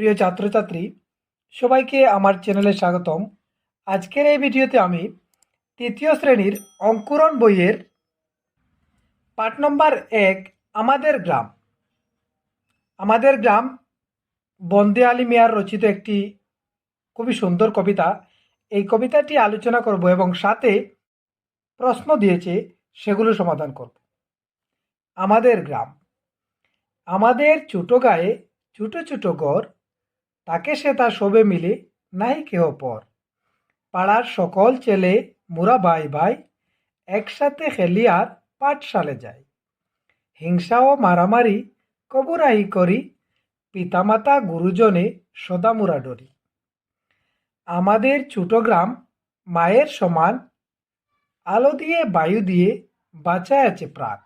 প্রিয় ছাত্রছাত্রী, সবাইকে আমার চ্যানেলে স্বাগতম। আজকের এই ভিডিওতে আমি তৃতীয় শ্রেণির অঙ্কুরণ বইয়ের পাঠ নম্বর এক, আমাদের গ্রাম। আমাদের গ্রাম বন্দে আলী মিয়ার রচিত একটি খুবই সুন্দর কবিতা। এই কবিতাটি আলোচনা করব এবং সাথে প্রশ্ন দিয়েছে, সেগুলো সমাধান করব। আমাদের গ্রাম। আমাদের ছোটো গায়ে ছোটো ছোটো ঘর তাকে সে তা সবে মিলে, নাই কেহ পর। পাড়ার সকল ছেলে মুরা ভাই ভাই একসাথে খেলি আর পাঠশালে যায় হিংসা ও মারামারি কবুরাই করি, পিতামাতা গুরুজনে সদা মুরা ডরি। আমাদের ছোট গ্রাম মায়ের সমান, আলো দিয়ে বায়ু দিয়ে বাঁচায় আছে প্রাণ।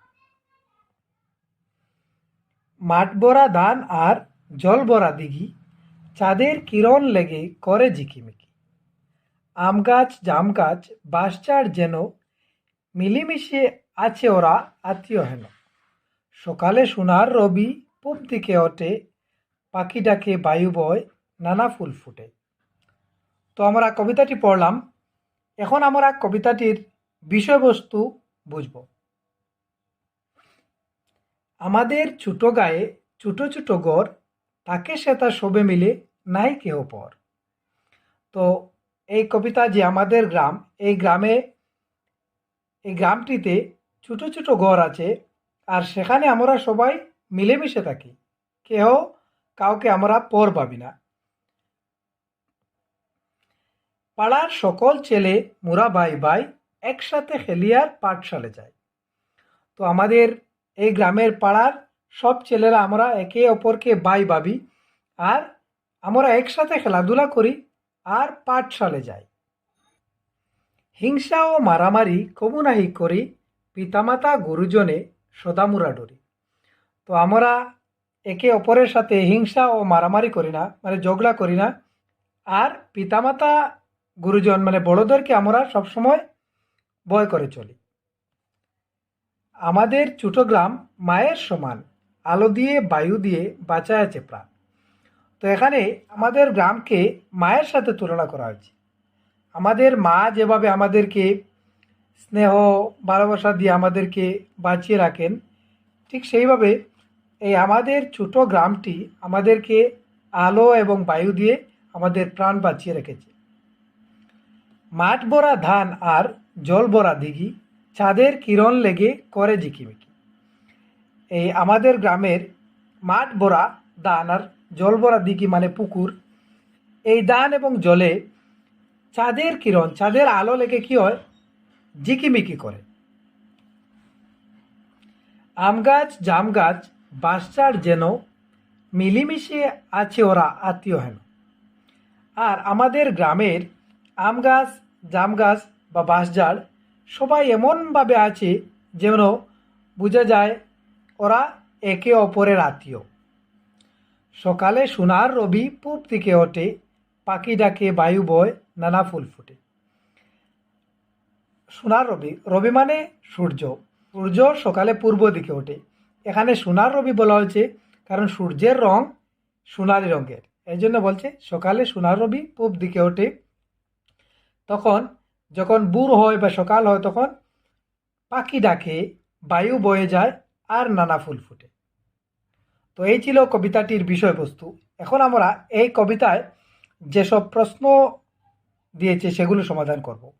মাঠ ভরা ধান আর জল ভরা দিঘি চাঁদের কিরণ লেগে করে ঝিকিমিকি। আম গাছ, জাম গাছ, বাঁশঝাড় যেন মিলিমিশে আছে ওরা আত্মীয় হেন। সকালে সোনার রবি পূব দিকে ওঠে, পাখি ডাকে বায়ু বয়, নানা ফুল ফুটে। তো আমরা কবিতাটি পড়লাম। এখন আমরা কবিতাটির বিষয়বস্তু বুঝব। আমাদের ছোট গায়ে ছোট ছোট গড় তাকে সে তার সবে মিলে নাই কেহ পর। তো এই কবিতা যে আমাদের গ্রাম, এই গ্রামে, এই গ্রামটিতে ছোট ছোট ঘর আছে আর সেখানে আমরা সবাই মিলেমিশে থাকি। কেহ কাউকে আমরা পর পাবি না। পাড়ার সকল ছেলে মুরা ভাই ভাই একসাথে খেলিয়ার পাঠশালে যায়। তো আমাদের এই গ্রামের পাড়ার সব ছেলেরা আমরা একে অপরকে বাই ভাবি, আর আমরা একসাথে খেলাধুলা করি আর পাঠশালে যাই। হিংসা ও মারামারি কবুনাহি করি পিতামাতা গুরুজনে সদামুরা ডরি। তো আমরা একে অপরের সাথে হিংসা ও মারামারি করি না মানে ঝগড়া করি না, আর পিতামাতা গুরুজন মানে বড়দেরকে আমরা সবসময় ভয় করে চলি। আমাদের ছোট গ্রাম মায়ের সমান। আলো দিয়ে, বায়ু দিয়ে বাঁচায় আছে প্রাণ। তো এখানে আমাদের গ্রামকে মায়ের সাথে তুলনা করা হয়েছে। আমাদের মা যেভাবে আমাদেরকে স্নেহ, ভালোবাসা দিয়ে আমাদেরকে বাঁচিয়ে রাখেন, ঠিক সেইভাবে এই আমাদের ছোট গ্রামটি আমাদেরকে আলো এবং বায়ু দিয়ে আমাদের প্রাণ বাঁচিয়ে রেখেছে। মাঠ ভরা ধান আর জল ভরা দিঘি চাঁদের কিরণ লেগে করে ঝিকিমিকি। এই আমাদের গ্রামের মাঠ ভরা দান আর জল ভরা দিঘি মানে পুকুর, এই দান এবং জলে চাঁদের কিরণ, চাঁদের আলো লেগে কি হয়? ঝিকিমিকি করে। আম গাছ, জাম গাছ বাঁশঝাড় যেন মিলিমিশে আছে ওরা, আত্মীয় হেন। আর আমাদের গ্রামের আম গাছ, জাম গাছ বা বাঁশঝাড় সবাই এমনভাবে আছে যেন বোঝা যায় ওরা একে অপরের আত্মীয়। সকালে সোনার রবি পূব দিকে ওঠে, পাখি ডাকে বায়ু বয়, নানা ফুল ফুটে। সোনার রবি রবি মানে সূর্য। সূর্য সকালে পূর্ব দিকে ওঠে। এখানে সোনার রবি বলা হয়েছে কারণ সূর্যের রং সোনালি রঙের। এই জন্য বলছে সকালে সোনার রবি পূব দিকে ওঠে। তখন যখন বুর হয় বা সকাল হয়, তখন পাখি ডাকে, বায়ু বয়ে যায় আর নানা ফুল ফুটে। তো এই ছিল কবিতাটির বিষয়বস্তু। এখন আমরা এই কবিতায় যেসব প্রশ্ন দিয়েছে সেগুলো সমাধান করব।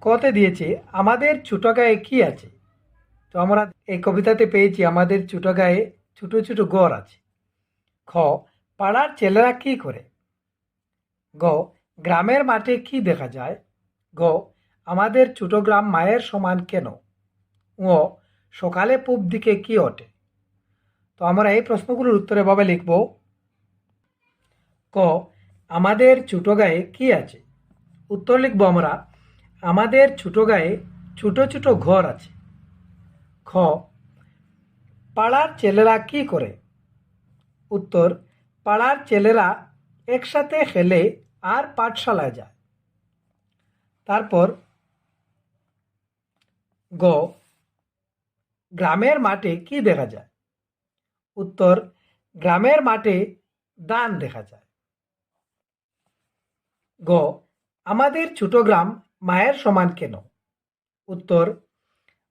কতে দিয়েছে, আমাদের ছোট গায়ে কী আছে? তো আমরা এই কবিতাতে পেয়েছি, আমাদের ছোট গায়ে ছোট ছোট গড় আছে। খ, পাড়ার ছেলেরা কি করে? গ, গ্রামের মাঠে কি দেখা যায়? গ, আমাদের ছোট গ্রাম মায়ের সমান কেন? ও সকালে পূব দিকে কি ওঠে তো আমরা এই প্রশ্নগুলোর উত্তরে ভাবে লিখব, ক, আমাদের ছোট গায়ে কি আছে? উত্তর লিখব আমরা, আমাদের ছোট গায়ে ছোট ছোট ঘর আছে। খ, পাড়ার ছেলেরা কি করে? উত্তর, পাড়ার ছেলেরা একসাথে খেলে আর পাঠশালায় যায়। তারপর, গ গ্রামের মাঠে কি দেখা যায়? উত্তর, গ্রামের মাঠে দান দেখা যায়। গ, আমাদের ছোট গ্রাম মায়ের সমান কেন? উত্তর,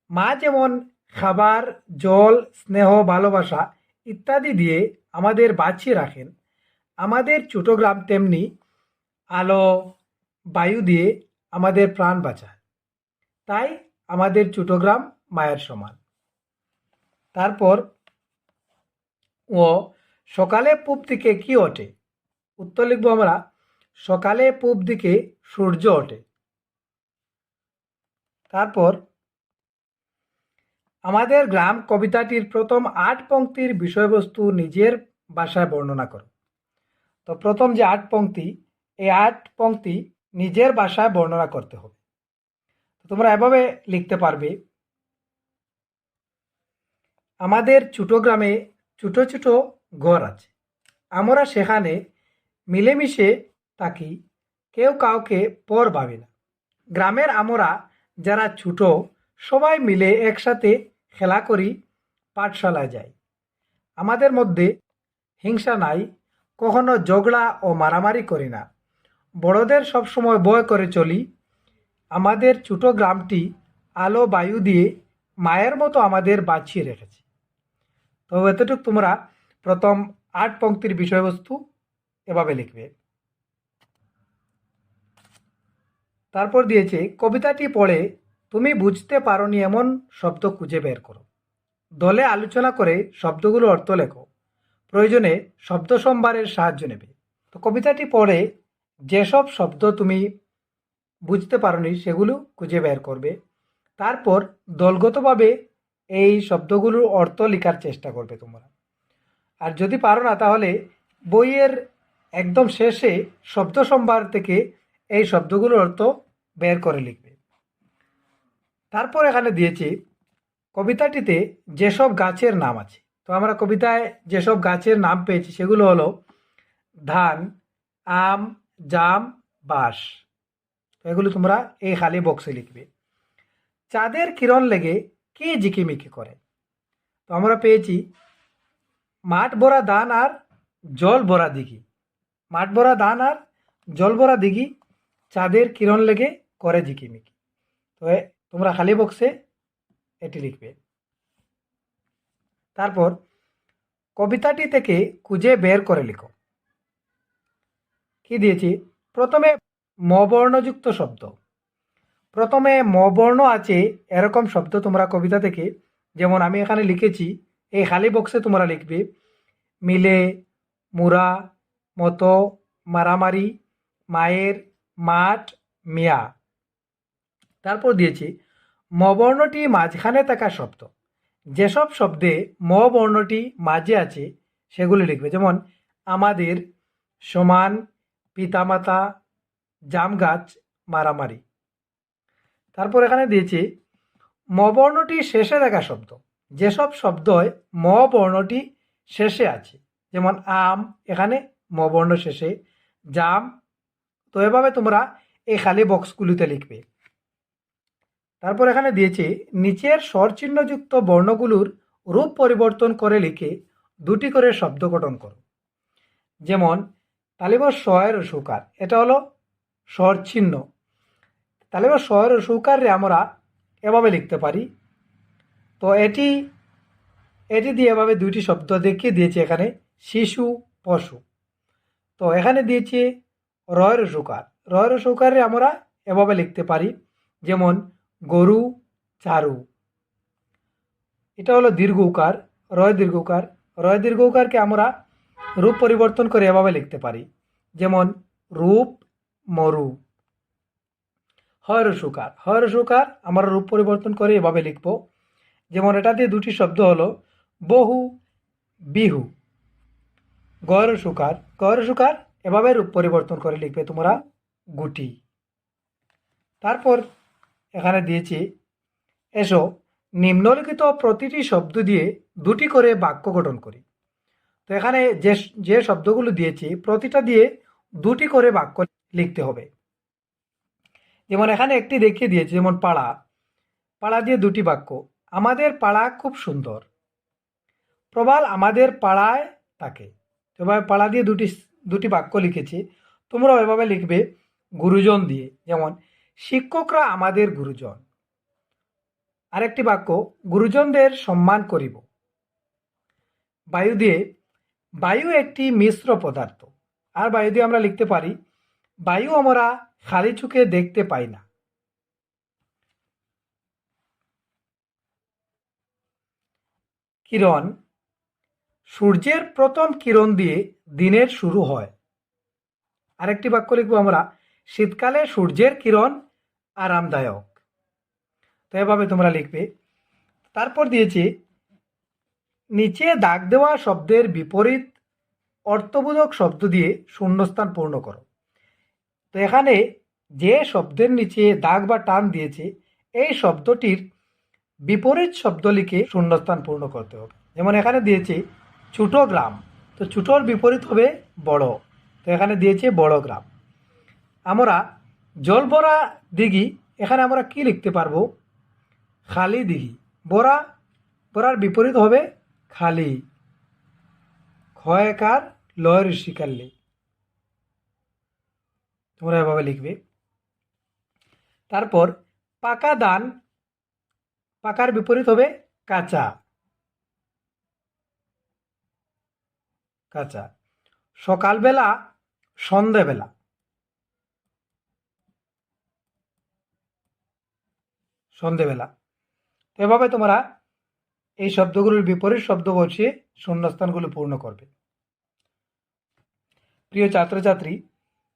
মা যেমন খাবার, জল, স্নেহ, ভালোবাসা ইত্যাদি দিয়ে আমাদের বাঁচিয়ে রাখেন, আমাদের ছোট গ্রাম তেমনি আলো, বায়ু দিয়ে আমাদের প্রাণ বাঁচায়। তাই আমাদের ছোট গ্রাম মায়ের সমান। তারপর ও, সকালে পূব দিকে কি ওঠে? উত্তর লিখব আমরা, সকালে পূব দিকে সূর্য ওঠে। তারপর, আমাদের গ্রাম কবিতাটির প্রথম আট পংক্তির বিষয়বস্তু নিজের ভাষায় বর্ণনা করো। তো প্রথম যে আট পংক্তি, এই আট পংক্তি নিজের ভাষায় বর্ণনা করতে হবে। তোমরা এভাবে লিখতে পারবে আমাদের ছোটো গ্রামে ছোট ছোট ঘর আছে। আমরা সেখানে মিলেমিশে থাকি, কেউ কাউকে পর ভাবে না। গ্রামের আমরা যারা ছোট, সবাই মিলে একসাথে খেলা করি, পাঠশালায় যাই। আমাদের মধ্যে হিংসা নাই, কখনো ঝগড়া ও মারামারি করি না। বড়দের সবসময় বয় করে চলি। আমাদের ছোট গ্রামটি আলো বায়ু দিয়ে মায়ের মতো আমাদের বাঁচিয়ে রেখেছে। তো এতটুকু তোমরা প্রথম আট পংক্তির বিষয়বস্তু এভাবে লিখবে। তারপর দিয়েছে, কবিতাটি পড়ে তুমি বুঝতে পারোনি এমন শব্দ খুঁজে বের করো। দলে আলোচনা করে শব্দগুলো অর্থ লেখো। প্রয়োজনে শব্দ সম্ভারের সাহায্য নেবে। তো কবিতাটি পড়ে যেসব শব্দ তুমি বুঝতে পারোনি সেগুলো খুঁজে বের করবে। তারপর দলগতভাবে এই শব্দগুলোর অর্থ লেখার চেষ্টা করবে তোমরা। আর যদি পারো না, তাহলে বইয়ের একদম শেষে শব্দ সম্ভার থেকে এই শব্দগুলোর অর্থ বের করে লিখবে। তারপর এখানে দিয়েছি, কবিতাটিতে যেসব গাছের নাম আছে। তো আমরা কবিতায় যেসব গাছের নাম পেয়েছি, সেগুলো হলো ধান, আম, জাম, বাঁশ। এগুলো তোমরা এই খালি বক্সে লিখবে। চাঁদের কিরণ লেগে কে ঝিকিমিকি করে? তো আমরা পেয়েছি মাঠ ভরা ধান আর জল ভরা দিঘি। মাঠ ভরা ধান আর জল ভরা দিঘি চাঁদের কিরণ লেগে করে ঝিকিমিকি তো তোমরা খালি বক্সে এটি লিখবে। তারপর কবিতাটি থেকে খুঁজে বের করে লিখো। কি দিয়েছি? প্রথমে মবর্ণযুক্ত শব্দ। প্রথমে ম বর্ণ আছে, এরকম শব্দ তোমরা কবিতা থেকে, যেমন আমি এখানে লিখেছি, এই খালি বক্সে তোমরা লিখবে, মিলে, মুরা, মতো, মারামারি, মায়ের, মাঠ, মিয়া। তারপর দিয়েছি ম বর্ণটি মাঝখানে থাকা শব্দ। যেসব শব্দে ম বর্ণটি মাঝে আছে, সেগুলি লিখবে, যেমন, আমাদের, সমান, পিতামাতা জাম গাছ মারামারি। তারপর এখানে দিয়েছি ম বর্ণটি শেষে দেখা শব্দ। যেসব শব্দয় ম বর্ণটি শেষে আছে, যেমন আম, এখানে ম বর্ণ শেষে, জাম, তো এভাবে তোমরা এই খালি বক্সগুলিতে লিখবে। তারপর এখানে দিয়েছে, নিচের স্বরচিহ্নযুক্ত বর্ণগুলোর রূপ পরিবর্তন করে লিখে দুটি করে শব্দ গঠন করো। যেমন তালিব শয়ের সুকার, এটা হলো স্বরচিহ্ন। তালিব শয়ের সুকারে আমরা এভাবে লিখতে পারি। তো এটি এটি দিয়ে এভাবে দুইটি শব্দ দেখিয়ে দিয়েছে এখানে, শিশু, পশু। তো এখানে দিয়েছে রয়ের সুকার। রয়ের সুকারে আমরা এভাবে লিখতে পারি, যেমন গরু, চারু। এটা হলো দীর্ঘ উকার, রয় দীর্ঘ উকার। রয় দীর্ঘ উকারকে আমরা রূপ পরিবর্তন করে এভাবে লিখতে পারি, যেমন রূপ, মরু। হর সুকার। হর সুকার আমরা রূপ পরিবর্তন করে এভাবে লিখব। যেমন এটা দিয়ে দুটি শব্দ হলো, বহু, বিহু। গর সুকার। গর সুকার এভাবে রূপ পরিবর্তন করে লিখবে তোমরা গুটি। তারপর এখানে দিয়েছি, এসো, নিম্নলিখিত প্রতিটি শব্দ দিয়ে দুটি করে বাক্য গঠন করি। তো এখানে যে যে শব্দগুলো দিয়েছি, প্রতিটা দিয়ে দুটি করে বাক্য লিখতে হবে। যেমন এখানে একটি দেখিয়ে দিয়েছে, যেমন পাড়া। পাড়া দিয়ে দুটি বাক্য, আমাদের পাড়া খুব সুন্দর। প্রবাল, আমাদের পাড়ায় তো এভাবে পাড়া দিয়ে দুটি দুটি বাক্য লিখেছি। তোমরাও এভাবে লিখবে গুরুজন দিয়ে, যেমন, শিক্ষকরা আমাদের গুরুজন। আরেকটি বাক্য, গুরুজনদের সম্মান করিব। বায়ু দিয়ে, বায়ু একটি মিশ্র পদার্থ। আর বায়ু দিয়ে আমরা লিখতে পারি বায়ু আমরা খালি চোখে দেখতে পাই না। কিরণ, সূর্যের প্রথম কিরণ দিয়ে দিনের শুরু হয়। আরেকটি বাক্য লিখব আমরা, শীতকালে সূর্যের কিরণ আরামদায়ক। তো এভাবে তোমরা লিখবে। তারপর দিয়েছি, নিচে দাগ দেওয়া শব্দের বিপরীত অর্থবোধক শব্দ দিয়ে শূন্যস্থান পূর্ণ করো। তো এখানে যে শব্দের নিচে দাগ বা টান দিয়েছে, এই শব্দটির বিপরীত শব্দ লিখে শূন্যস্থান পূর্ণ করতে হবে। যেমন এখানে দিয়েছে ছোটো গ্রাম, তো ছোটোর বিপরীত হবে বড়, তো এখানে দিয়েছে বড় গ্রাম। আমরা জল ভরা দিঘি, এখানে আমরা কি লিখতে পারব? খালি দিঘি। বরা, বরার বিপরীত হবে খালি। ক্ষয়কার লয়ের শিকাল্লি তোমরা এভাবে লিখবে। তারপর পাকা দান পাকার বিপরীত হবে কাঁচা। কাঁচা। সকালবেলা, সন্ধেবেলা। সন্ধেবেলা। তো এভাবে তোমরা এই শব্দগুলোর বিপরীত শব্দ বসিয়ে শূন্যস্থানগুলো পূর্ণ করবে। প্রিয় ছাত্রছাত্রী